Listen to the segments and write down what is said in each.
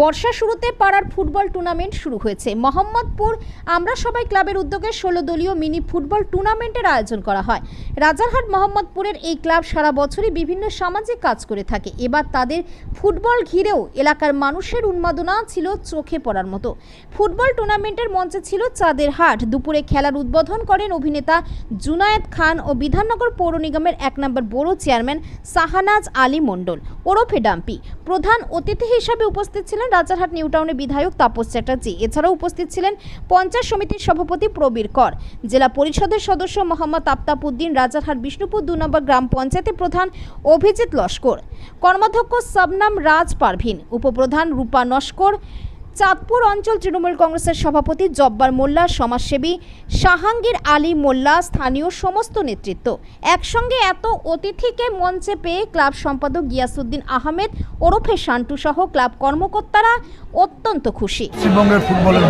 বর্ষা শুরুতে পাড়ার football tournament শুরু হয়েছে। মোহাম্মদপুর আমরা সবাই ক্লাবের উদ্যোগে ষোলো দলীয় মিনি ফুটবল টুর্নামেন্টের আয়োজন করা হয়। রাজারহাট, মোহাম্মদপুরের এই ক্লাব সারা বছরই বিভিন্ন সামাজিক কাজ করে থাকে। এবার তাদের ফুটবল ঘিরেও এলাকার মানুষের উন্মাদনা ছিল চোখে পড়ার মতো। ফুটবল টুর্নামেন্টের মঞ্চে ছিল চাঁদের হাট। দুপুরে খেলার উদ্বোধন করেন অভিনেতা জুনায়েদ খান ও বিধাননগর পৌর নিগমের এক নম্বর বড় চেয়ারম্যান সাহানাজ আলী মণ্ডল। ওরফে ডাম্পি। প্রধান অতিথি হিসাবে উপস্থিত ছিলেন রাজারহাট নিউ টাউনের বিধায়ক তাপস চ্যাটার্জি। এছাড়াও উপস্থিত ছিলেন পঞ্চায়েত সমিতির সভাপতি প্রবীর কর। জেলা পরিষদের সদস্য মোহাম্মদ আফতাবউদ্দিন, রাজারহাট বিষ্ণুপুর দু নম্বর গ্রাম পঞ্চায়েতের প্রধান অভিজিৎ লস্কর। কর্মাধ্যক্ষ শবনাম রাজ পারভিন, উপপ্রধান রূপা নস্কর চাঁদপুর অঞ্চল তৃণমূল কংগ্রেসের সভাপতি জব্বার মোল্লা, সমাজসেবী শাহাঙ্গীর আলী মোল্লা, স্থানীয় সমস্ত নেতৃত্ব। একসঙ্গে এত অতিথিকে মঞ্চে পেয়ে ক্লাব সম্পাদক গিয়াসুদ্দিন আহমেদ, ওরফে শান্টু সহ ক্লাব কর্মকর্তারা অত্যন্ত খুশি। পশ্চিমবঙ্গের ফুটবলের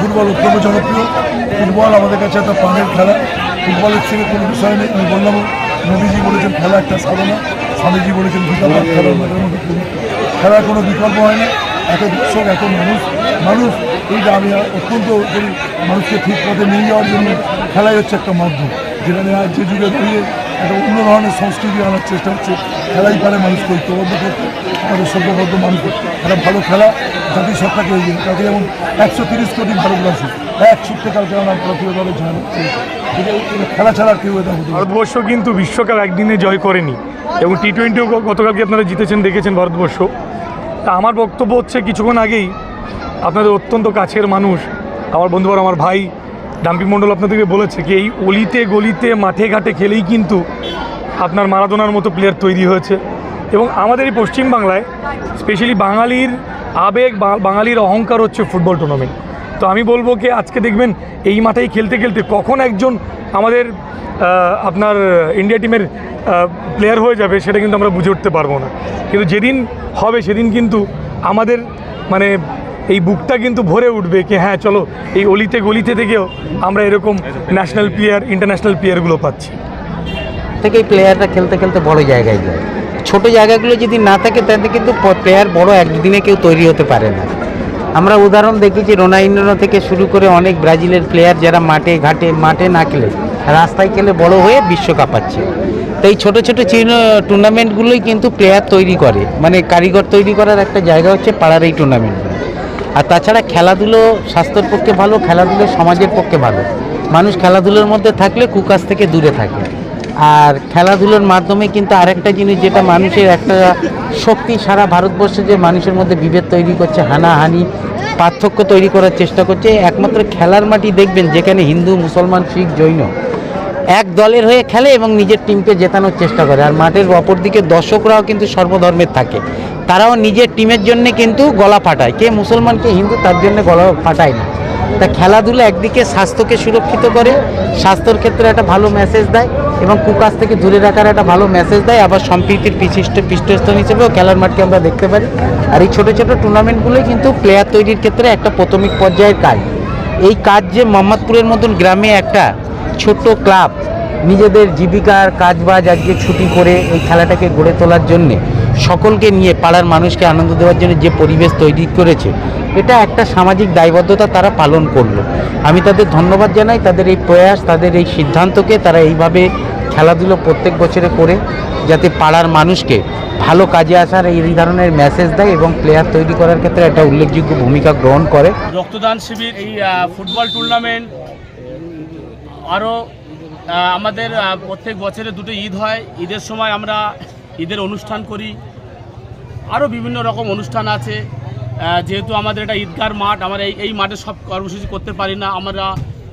ফুটবল অত্যন্ত জনপ্রিয়। ফুটবল আমাদের কাছে একটা প্রাণের খেলা। ফুটবলের কোনো বিষয় নেই। আমি বললাম বলেছেন, খেলা একটা সাধনা। স্বামীজি বলেছেন পড়ি। খেলার কোনো বিকল্প হয় না এত দর্শক, এত মানুষ মানুষ এইটা আমি অত্যন্ত করি মানুষকে ঠিক পথে নিয়ে যাওয়ার জন্য খেলাই হচ্ছে একটা মাধ্যম, যেখানে আজ যে যুগে দাঁড়িয়ে একটা অন্য ধরনের সংস্কৃতি আনার চেষ্টা হচ্ছে, খেলাই পারে মানুষকে ঐক্যবদ্ধ করতে, আমাদের সভ্যবদ্ধ মানুষ একটা ভালো খেলা জাতিসত্তাকে এগিয়ে নিয়ে। কালকে যেমন একশো তিরিশ কোটি ভারতবাসী এক সূত্রে কালকে আমরা জাতীয় দলে জয় হচ্ছে খেলা ছাড়া কেউ এটা হতে। ভারতবর্ষ কিন্তু বিশ্বকাপ একদিনে জয় করেনি, এবং টি টোয়েন্টিও গতকালকে আপনারা জিতেছেন, দেখেছেন ভারতবর্ষ তা আমার বক্তব্য হচ্ছে কিছুক্ষণ আগেই। আপনাদের অত্যন্ত কাছের মানুষ, আমার বন্ধুবার আমার ভাই ডাম্পি মণ্ডল আপনাদেরকে বলেছে কি, এই অলিতে গলিতে, মাঠে ঘাটে খেলেই কিন্তু আপনার মারাদোনার মতো প্লেয়ার তৈরি হয়েছে। এবং আমাদের এই পশ্চিমবাংলায় স্পেশালি বাঙালির আবেগ বাঙালির অহংকার হচ্ছে ফুটবল টুর্নামেন্ট তো আমি বলব কি, আজকে দেখবেন এই মাঠেই খেলতে খেলতে কখন একজন আমাদের আপনার ইন্ডিয়া টিমের প্লেয়ার হয়ে যাবে সেটা কিন্তু আমরা বুঝে উঠতে পারব না। কিন্তু যেদিন হবে সেদিন কিন্তু আমাদের মানে এই বুকটা কিন্তু ভরে উঠবে কি হ্যাঁ চলো, এই অলিতে গলিতে থেকেও আমরা এরকম ন্যাশনাল প্লেয়ার ইন্টারন্যাশনাল প্লেয়ারগুলো পাচ্ছি। থেকে এই প্লেয়াররা খেলতে খেলতে বড় জায়গায় যায়। ছোট জায়গাগুলো যদি না থাকে, তাতে কিন্তু প্লেয়ার বড় একদিনে কেউ তৈরি হতে পারে না। আমরা উদাহরণ দেখেছি রোনাইন্ডো থেকে শুরু করে অনেক ব্রাজিলের প্লেয়ার যারা মাঠে, ঘাটে, মাঠে না খেলে, রাস্তায় খেলে বড় হয়ে বিশ্বকাপ পাচ্ছে। তো এই ছোটো ছোটো চিহ্ন টুর্নামেন্টগুলোই কিন্তু প্লেয়ার তৈরি করে। মানে কারিগর তৈরি করার একটা জায়গা হচ্ছে পাড়ার এই টুর্নামেন্টগুলো আর তাছাড়া খেলাধুলো স্বাস্থ্যের পক্ষে ভালো, খেলাধুলো সমাজের পক্ষে ভালো। মানুষ খেলাধুলোর মধ্যে থাকলে কুকাশ থেকে দূরে থাকে। আর খেলাধুলোর মাধ্যমে কিন্তু আরেকটা জিনিস যেটা মানুষের একটা শক্তি সারা ভারতবর্ষে যে মানুষের মধ্যে বিভেদ তৈরি করছে, হানাহানি, পার্থক্য তৈরি করার চেষ্টা করছে, একমাত্র খেলার মাটি দেখবেন যেখানে হিন্দু, মুসলমান, শিখ, জৈন এক দলের হয়ে খেলে এবং নিজের টিমকে জেতানোর চেষ্টা করে। আর মাঠের অপর দিকে দর্শকরাও কিন্তু সর্বধর্মের থাকে। তারাও নিজের টিমের জন্য কিন্তু গলা ফাটায়। কে মুসলমান, কে হিন্দু, তার জন্য গলা ফাটায় না। তা খেলাধুলা একদিকে স্বাস্থ্যকে সুরক্ষিত করে, স্বাস্থ্যর ক্ষেত্রে একটা ভালো মেসেজ দেয়। এবং কুকাশ থেকে দূরে রাখার একটা ভালো মেসেজ দেয়। আবার সম্প্রীতির বিশিষ্ট পৃষ্ঠস্থান হিসেবেও খেলার মাঠকে আমরা দেখতে পারি। আর এই ছোটো ছোটো টুর্নামেন্টগুলোই কিন্তু প্লেয়ার তৈরির ক্ষেত্রে একটা প্রাথমিক পর্যায়ের কাজ। এই কাজ যে মোহাম্মদপুরের মতন গ্রামে একটা ছোট্ট ক্লাব নিজেদের জীবিকার কাজবাজ আজকে ছুটি করে এই খেলাটাকে গড়ে তোলার জন্যে সকলকে নিয়ে পাড়ার মানুষকে আনন্দ দেওয়ার জন্য যে পরিবেশ তৈরি করেছে, এটা একটা সামাজিক দায়বদ্ধতা তারা পালন করল। আমি তাদের ধন্যবাদ জানাই, তাদের এই প্রয়াস, তাদের এই সিদ্ধান্তকে তারা এইভাবে খেলাধুলো প্রত্যেক বছরে করে যাতে পাড়ার মানুষকে ভালো কাজে আসার এই ধরনের মেসেজ দেয় এবং প্লেয়ার তৈরি করার ক্ষেত্রে একটা উল্লেখযোগ্য ভূমিকা গ্রহণ করে। রক্তদান শিবির, এই ফুটবল টুর্নামেন্ট আরও আমাদের প্রত্যেক বছরে দুটো ঈদ হয়। ঈদের সময় আমরা ঈদের অনুষ্ঠান করি। আরও বিভিন্ন রকম অনুষ্ঠান আছে। যেহেতু আমাদের এটা ঈদগার মাঠ, আমরা এই এই মাঠে সব কর্মসূচি করতে পারি না। আমরা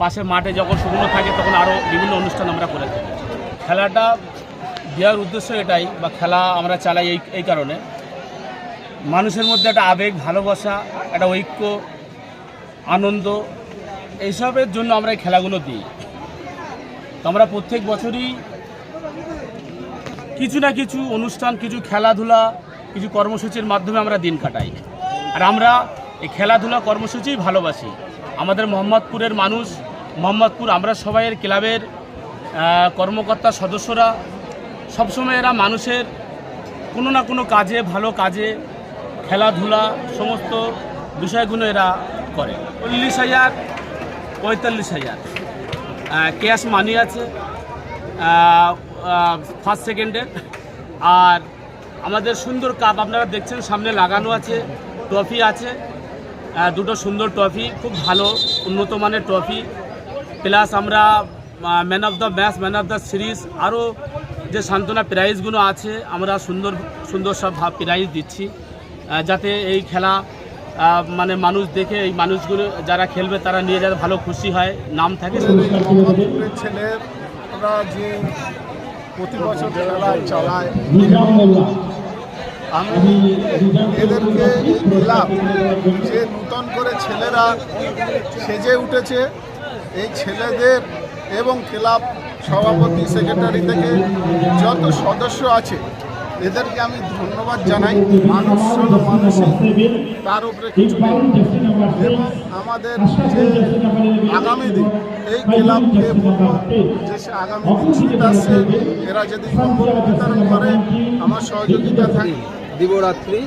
পাশের মাঠে যখন শুকনো থাকে, তখন আরও বিভিন্ন অনুষ্ঠান আমরা করে থাকি। খেলাটা দেওয়ার উদ্দেশ্য এটাই, বা খেলা আমরা চালাই এই এই কারণে। মানুষের মধ্যে একটা আবেগ, ভালোবাসা, একটা ঐক্য, আনন্দ, এইসবের জন্য আমরা এই খেলাগুলো দিই। তো আমরা প্রত্যেক বছরই কিছু না কিছু অনুষ্ঠান, কিছু খেলাধুলা, কিছু কর্মসূচির মাধ্যমে আমরা দিন কাটাই। আর আমরা এই খেলাধুলা কর্মসূচিই ভালোবাসি। আমাদের মোহাম্মদপুরের মানুষ, মোহাম্মদপুর আমরা সবাইয়ের ক্লাবের কর্মকর্তা সদস্যরা, সবসময় এরা মানুষের কোনো না কোনো কাজে, ভালো কাজে, খেলাধুলা সমস্ত বিষয়গুলো এরা করে। চল্লিশ হাজার, পঁয়তাল্লিশ হাজার। ক্যাশ মানি আছে ফার্স্ট সেকেন্ডের আর আমাদের সুন্দর কাপ আপনারা দেখছেন, সামনে লাগানো আছে ট্রফি আছে। দুটো সুন্দর ট্রফি খুব ভালো, উন্নত মানের ট্রফি প্লাস আমরা man of the match man of the series আরও যে সান্ত্বনা প্রাইজগুলো আছে, আমরা সুন্দর সুন্দর সব প্রাইজ দিচ্ছি। যাতে এই খেলা মানে মানুষ দেখে এই মানুষগুলো যারা খেলবে তারা নিয়ে যাতে ভালো খুশি হয় নাম থাকে ছেলেরা যে প্রতি বছর খেলা চালায় আমি এদেরকে এই যে নূতন করে ছেলেরা সেজে উঠেছে এই ছেলেদের এবং ক্লাব সভাপতি সেক্রেটারি থেকে যত সদস্য আছে এদেরকে আমি ধন্যবাদ জানাই মানুষ হলো মানুষই তার উপরে কিছু। এবং আমাদের যে আগামী দিন, এই ক্লাবকে বলব যে সে আগামী দিন ছুটে আসছে, এরা যদি বিতরণ করে, আমার সহযোগিতা থাকে। দিবরাত্রি,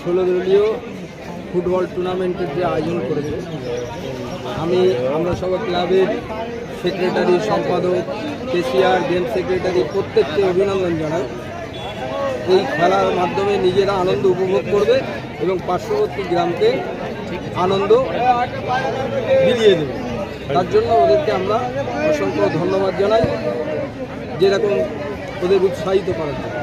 ষোলো দলীয় ফুটবল টুর্নামেন্টের যে আয়োজন করেছে, আমি, আমরা সবাই ক্লাবের সেক্রেটারি, সম্পাদক, কেসিআর, গেম সেক্রেটারি, প্রত্যেককে অভিনন্দন জানাই। এই খেলার মাধ্যমে নিজেরা আনন্দ উপভোগ করবে এবং পার্শ্ববর্তী গ্রামকে আনন্দ মিলিয়ে দেবে। তার জন্য ওদেরকে আমরা অসংখ্য ধন্যবাদ জানাই, যেরকম ওদের উৎসাহিত করার জন্য।